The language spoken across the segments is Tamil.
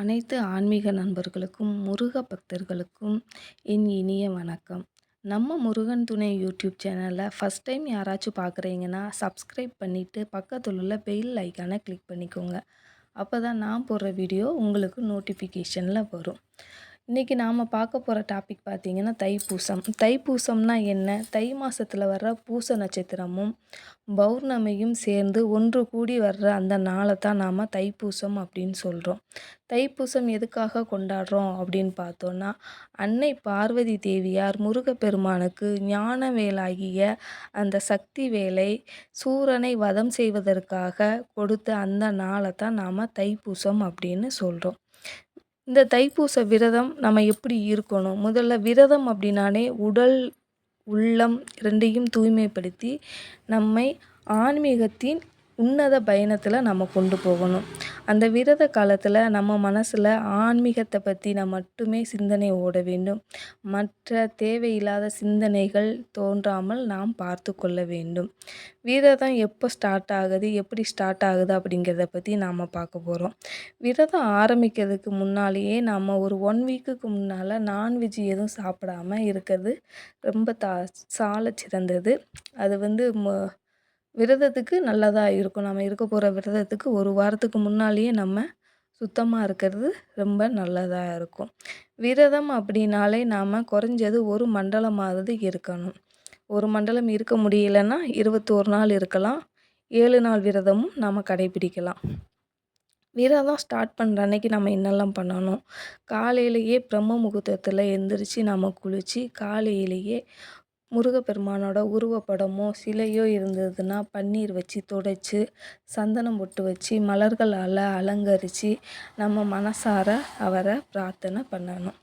அனைத்து ஆன்மீக நண்பர்களுக்கும் முருக பக்தர்களுக்கும் என் இனிய வணக்கம். நம்ம முருகன் துணை யூடியூப் சேனலில் ஃபஸ்ட் டைம் யாராச்சும் பார்க்குறீங்கன்னா சப்ஸ்கிரைப் பண்ணிவிட்டு பக்கத்தில் உள்ள பெயில் ஐக்கானை கிளிக் பண்ணிக்கோங்க. அப்போ தான் நான் போடுற வீடியோ உங்களுக்கு நோட்டிஃபிகேஷனில் வரும். இன்றைக்கி நாம் பார்க்க போகிற டாபிக் பார்த்திங்கன்னா தைப்பூசம். தைப்பூசம்னா என்ன? தை மாதத்தில் வர்ற பூச நட்சத்திரமும் பௌர்ணமியும் சேர்ந்து ஒன்று கூடி வர்ற அந்த நாளை தான் நாம் தைப்பூசம் அப்படின்னு சொல்கிறோம் தைப்பூசம் எதுக்காக கொண்டாடுறோம் அப்படின்னு பார்த்தோன்னா அன்னை பார்வதி தேவியார் முருகப்பெருமானுக்கு ஞான வேலாகிய அந்த சக்தி வேலை சூரனை வதம் செய்வதற்காக கொடுத்த அந்த நாளை தான் நாம் தைப்பூசம் அப்படின்னு சொல்கிறோம் இந்த தைப்பூச விரதம் நம்ம எப்படி இருக்கணும்? முதல்ல விரதம் அப்படின்னாலே உடல் உள்ளம் ரெண்டையும் தூய்மைப்படுத்தி நம்மை ஆன்மீகத்தின் உன்னத பயணத்தில் நம்ம கொண்டு போகணும். அந்த விரத காலத்தில் நம்ம மனசில் ஆன்மீகத்தை பற்றின மட்டுமே சிந்தனை ஓட வேண்டும். மற்ற தேவையில்லாத சிந்தனைகள் தோன்றாமல் நாம் பார்த்து கொள்ள வேண்டும். விரதம் எப்போ ஸ்டார்ட் ஆகுது எப்படி ஸ்டார்ட் ஆகுது அப்படிங்கிறத பற்றி நாம் பார்க்க போகிறோம் விரதம் ஆரம்பிக்கிறதுக்கு முன்னாலேயே நம்ம ஒரு ஒன் வீக்குக்கு முன்னால் நான்வெஜ் எதுவும் சாப்பிடாம இருக்கிறது ரொம்ப தா சால சிறந்தது. அது வந்து விரதத்துக்கு நல்லதாக இருக்கும். நம்ம இருக்க போகிற விரதத்துக்கு ஒரு வாரத்துக்கு முன்னாலேயே நம்ம சுத்தமாக இருக்கிறது ரொம்ப நல்லதாக இருக்கும். விரதம் அப்படின்னாலே நாம் குறைஞ்சது ஒரு மண்டலமாவது இருக்கணும். ஒரு மண்டலம் இருக்க முடியலன்னா இருபத்தோரு நாள் இருக்கலாம். ஏழு நாள் விரதமும் நம்ம கடைபிடிக்கலாம். விரதம் ஸ்டார்ட் பண்ணுற அன்னைக்கு நம்ம என்னெல்லாம் பண்ணணும்? காலையிலேயே பிரம்ம முகூர்த்தத்தில் எந்திரிச்சு நம்ம குளித்து காலையிலேயே முருகப்பெருமானோட உருவப்படமோ சிலையோ இருந்ததுன்னா பன்னீர் வச்சு துடைச்சி சந்தனம் பொட்டு வச்சு மலர்களால் அலங்கரித்து நம்ம மனசார அவரை பிரார்த்தனை பண்ணணும்.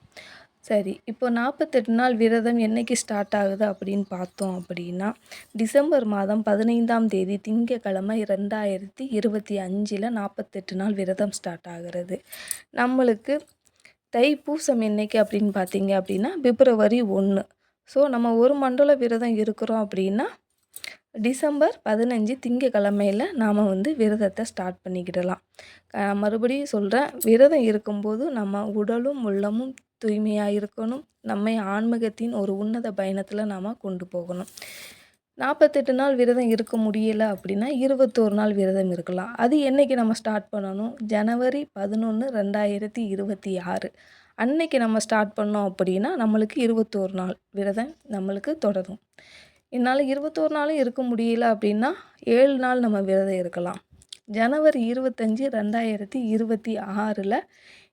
சரி இப்போ நாற்பத்தெட்டு நாள் விரதம் என்றைக்கு ஸ்டார்ட் ஆகுது அப்படின்னு பார்த்தோம் அப்படின்னா டிசம்பர் மாதம் பதினைந்தாம் தேதி திங்கக்கிழமை ரெண்டாயிரத்தி இருபத்தி அஞ்சில் நாற்பத்தெட்டு நாள் விரதம் ஸ்டார்ட் ஆகிறது. நம்மளுக்கு தை பூசம் என்னைக்கு அப்படின்னு பார்த்தீங்க அப்படின்னா பிப்ரவரி ஒன்று ஸோ நம்ம ஒரு மண்டல விரதம் இருக்கிறோம் அப்படின்னா டிசம்பர் பதினஞ்சு திங்கக்கிழமையில் நாம் வந்து விரதத்தை ஸ்டார்ட் பண்ணிக்கிடலாம். மறுபடியும் சொல்கிறேன் விரதம் இருக்கும்போது நம்ம உடலும் உள்ளமும் தூய்மையாக இருக்கணும். நம்மை ஆன்மீகத்தின் ஒரு உன்னத பயணத்தில் நாம் கொண்டு போகணும். நாற்பத்தெட்டு நாள் விரதம் இருக்க முடியலை அப்படின்னா இருபத்தோரு நாள் விரதம் இருக்கலாம். அது என்றைக்கு நம்ம ஸ்டார்ட் பண்ணணும்? ஜனவரி பதினொன்று ரெண்டாயிரத்தி இருபத்தி ஆறு. அன்னைக்கு நம்ம ஸ்டார்ட் பண்ணோம் அப்படின்னா நம்மளுக்கு இருபத்தோரு நாள் விரதம் நம்மளுக்கு தொடரும். என்னால் இருபத்தோரு நாளும் இருக்க முடியல அப்படின்னா ஏழு நாள் நம்ம விரதம் இருக்கலாம். ஜனவரி இருபத்தஞ்சி ரெண்டாயிரத்தி இருபத்தி ஆறில்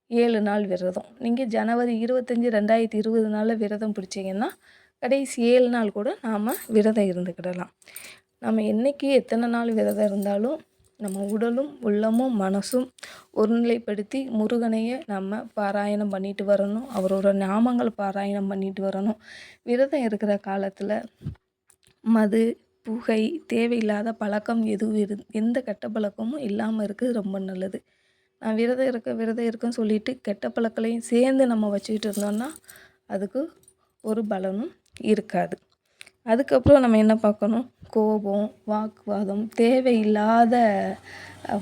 ஏழு நாள் விரதம். நீங்கள் ஜனவரி இருபத்தஞ்சி ரெண்டாயிரத்தி இருபது நாளில் விரதம் பிடிச்சிங்கன்னா கடைசி ஏழு நாள் கூட நாம் விரதம் இருந்துக்கிடலாம். நம்ம என்றைக்கு எத்தனை நாள் விரதம் இருந்தாலும் நம்ம உடலும் உள்ளமும் மனசும் ஒருநிலைப்படுத்தி முருகனையே நம்ம பாராயணம் பண்ணிட்டு வரணும். அவரோட நாமங்கள் பாராயணம் பண்ணிட்டு வரணும். விரதம் இருக்கிற காலத்தில் மது புகை தேவையில்லாத பழக்கம் எதுவும் இரு எந்த கெட்ட பழக்கமும் இல்லாமல் இருக்குது ரொம்ப நல்லது. நான் விரதம் இருக்க விரதம் இருக்கேன்னு சொல்லிட்டு கெட்ட பழக்களையும் சேர்ந்து நம்ம வச்சுக்கிட்டு இருந்தோம்னா அதுக்கு ஒரு பலனும் இருக்காது. அதுக்கப்புறம் நம்ம என்ன பார்க்கணும்? கோபம் வாக்குவாதம் தேவையில்லாத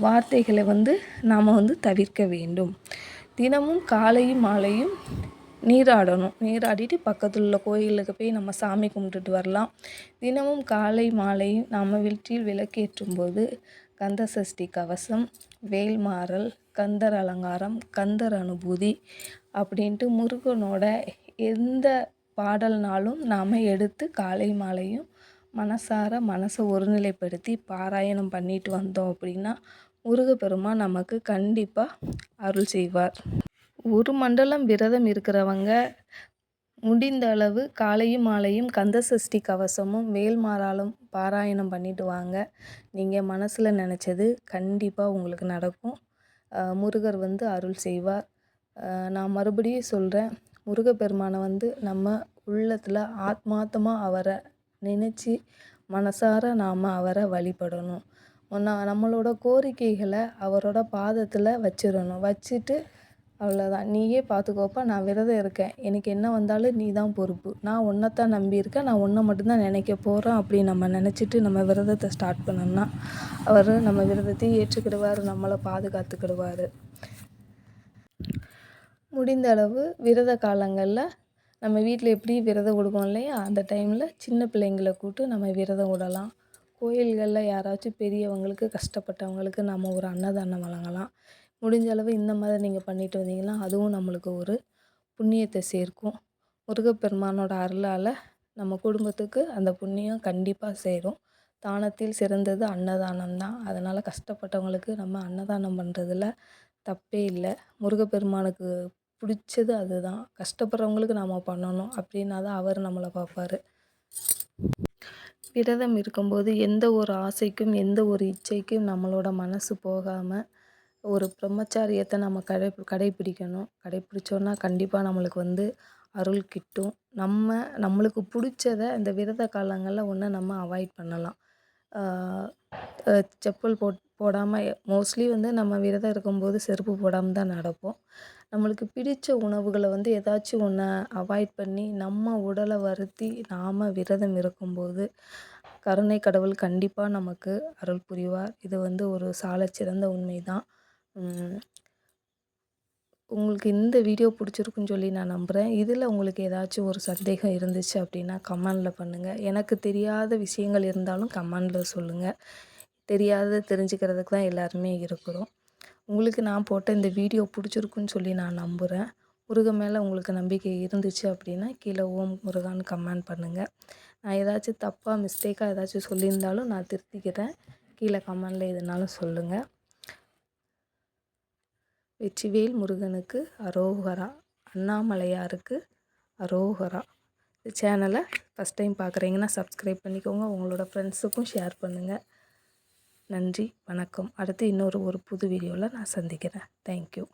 வார்த்தைகளை வந்து நாம் வந்து தவிர்க்க வேண்டும். தினமும் காலையும் மாலையும் நீராடணும். நீராடிட்டு பக்கத்தில் உள்ள கோயிலுக்கு போய் நம்ம சாமி கும்பிட்டுட்டு வரலாம். தினமும் காலை மாலையும் நாம் வீட்டில் விளக்கேற்றும் போது கந்த சஷ்டி கவசம் வேல்மாறல் கந்தர் அலங்காரம் கந்தர் அனுபூதி அப்படின்ட்டு முருகனோட எந்த பாடல்னாலும் நாம் எடுத்து காலை மாலையும் மனசார மனசை ஒருநிலைப்படுத்தி பாராயணம் பண்ணிட்டு வந்தோம் அப்படின்னா முருகப்பெருமான் நமக்கு கண்டிப்பாக அருள் செய்வார். ஒரு மண்டலம் விரதம் இருக்கிறவங்க முடிந்த அளவு காலையும் மாலையும் கந்த சஷ்டி கவசமும் வேல்மாறாலும் பாராயணம் பண்ணிட்டு வாங்க. நீங்கள் மனசில் நினச்சது கண்டிப்பாக உங்களுக்கு நடக்கும். முருகர் வந்து அருள் செய்வார். நான் மறுபடியும் சொல்கிறேன் முருகப்பெருமானை வந்து நம்ம உள்ளத்தில் ஆத்மார்த்தமாக அவரை நினச்சி மனசார நாம் அவரை வழிபடணும். ஒன்றா நம்மளோட கோரிக்கைகளை அவரோட பாதத்தில் வச்சிடணும் வச்சுட்டு அவ்வளோதான் நீயே பார்த்துக்கோப்பா நான் விரதம் இருக்கேன். எனக்கு என்ன வந்தாலும் நீ தான் பொறுப்பு. நான் ஒன்றைத்தான் நம்பியிருக்கேன். நான் ஒன்றை மட்டும்தான் நினைக்க போகிறேன் அப்படி நம்ம நினச்சிட்டு நம்ம விரதத்தை ஸ்டார்ட் பண்ணோம்னா அவர் நம்ம விரதத்தையும் ஏற்றுக்கிடுவார் நம்மளை பாதுகாத்துக்கிடுவார். முடிந்த அளவு விரத காலங்களில் நம்ம வீட்டில் எப்படி விரதம் விடுவோம் இல்லையா? அந்த டைமில் சின்ன பிள்ளைங்களை கூப்பிட்டு நம்ம விரதம் விடலாம் கோயில்களில் யாராச்சும் பெரியவங்களுக்கு கஷ்டப்பட்டவங்களுக்கு நம்ம ஒரு அன்னதானம் வழங்கலாம். முடிஞ்ச அளவு இந்த மாதிரி நீங்கள் பண்ணிட்டு வந்தீங்கன்னா அதுவும் நம்மளுக்கு ஒரு புண்ணியத்தை சேர்க்கும். முருகப்பெருமானோட அருளால் நம்ம குடும்பத்துக்கு அந்த புண்ணியம் கண்டிப்பாக சேரும். தானத்தில் சிறந்தது அன்னதானம் தான். அதனால் கஷ்டப்பட்டவங்களுக்கு நம்ம அன்னதானம் பண்ணுறதுல தப்பே இல்லை. முருகப்பெருமானுக்கு பிடிச்சது அதுதான். கஷ்டப்படுறவங்களுக்கு நாம் பண்ணணும். அப்படின்னா தான் அவர் நம்மளை பார்ப்பாரு. விரதம் இருக்கும்போது எந்த ஒரு ஆசைக்கும் எந்த ஒரு இச்சைக்கும் நம்மளோட மனசு போகாமல் ஒரு பிரம்மச்சாரியத்தை நம்ம கடை கடைப்பிடிக்கணும். கடைப்பிடிச்சோன்னா கண்டிப்பாக நம்மளுக்கு வந்து அருள் கிட்டும். நம்ம நம்மளுக்கு பிடிச்சத இந்த விரத காலங்களில் ஒன்று நம்ம அவாய்ட் பண்ணலாம். செப்பல் போட் போடாமல் மோஸ்ட்லி வந்து நம்ம விரதம் இருக்கும்போது செருப்பு போடாமல் தான் நடப்போம். நம்மளுக்கு பிடித்த உணவுகளை வந்து ஏதாச்சும் ஒன்றை அவாய்ட் பண்ணி நம்ம உடலை வருத்தி நாம் விரதம் இருக்கும்போது கருணை கடவுள் கண்டிப்பாக நமக்கு அருள் புரிவார். இது வந்து ஒரு சாலச்சிறந்த உண்மை தான் உங்களுக்கு இந்த வீடியோ பிடிச்சிருக்குன்னு சொல்லி நான் நம்புகிறேன் இதில் உங்களுக்கு ஏதாச்சும் ஒரு சந்தேகம் இருந்துச்சு அப்படின்னா கமெண்டில் பண்ணுங்கள் எனக்கு தெரியாத விஷயங்கள் இருந்தாலும் கமெண்டில் சொல்லுங்கள் தெரியாத தெரிஞ்சுக்கிறதுக்கு தான் எல்லாருமே இருக்கிறோம். உங்களுக்கு நான் போட்ட இந்த வீடியோ பிடிச்சிருக்குன்னு சொல்லி நான் நம்புகிறேன் முருகன் மேலே உங்களுக்கு நம்பிக்கை இருந்துச்சு அப்படின்னா கீழே ஓம் முருகான்னு கமெண்ட் பண்ணுங்கள் நான் ஏதாச்சும் தப்பாக மிஸ்டேக்காக ஏதாச்சும் சொல்லியிருந்தாலும் நான் திருத்திக்கிறேன். கீழே கமெண்டில் எதுனாலும் சொல்லுங்கள் வெற்றிவேல் முருகனுக்கு அரோகரா அண்ணாமலையாருக்கு அரோகரா. இந்த சேனலை ஃபஸ்ட் டைம் பார்க்குறீங்கன்னா சப்ஸ்கிரைப் பண்ணிக்கோங்க. உங்களோட ஃப்ரெண்ட்ஸுக்கும் ஷேர் பண்ணுங்கள் நன்றி வணக்கம். அடுத்து இன்னொரு ஒரு புது வீடியோவில் நான் சந்திக்கிறேன். தேங்க்யூ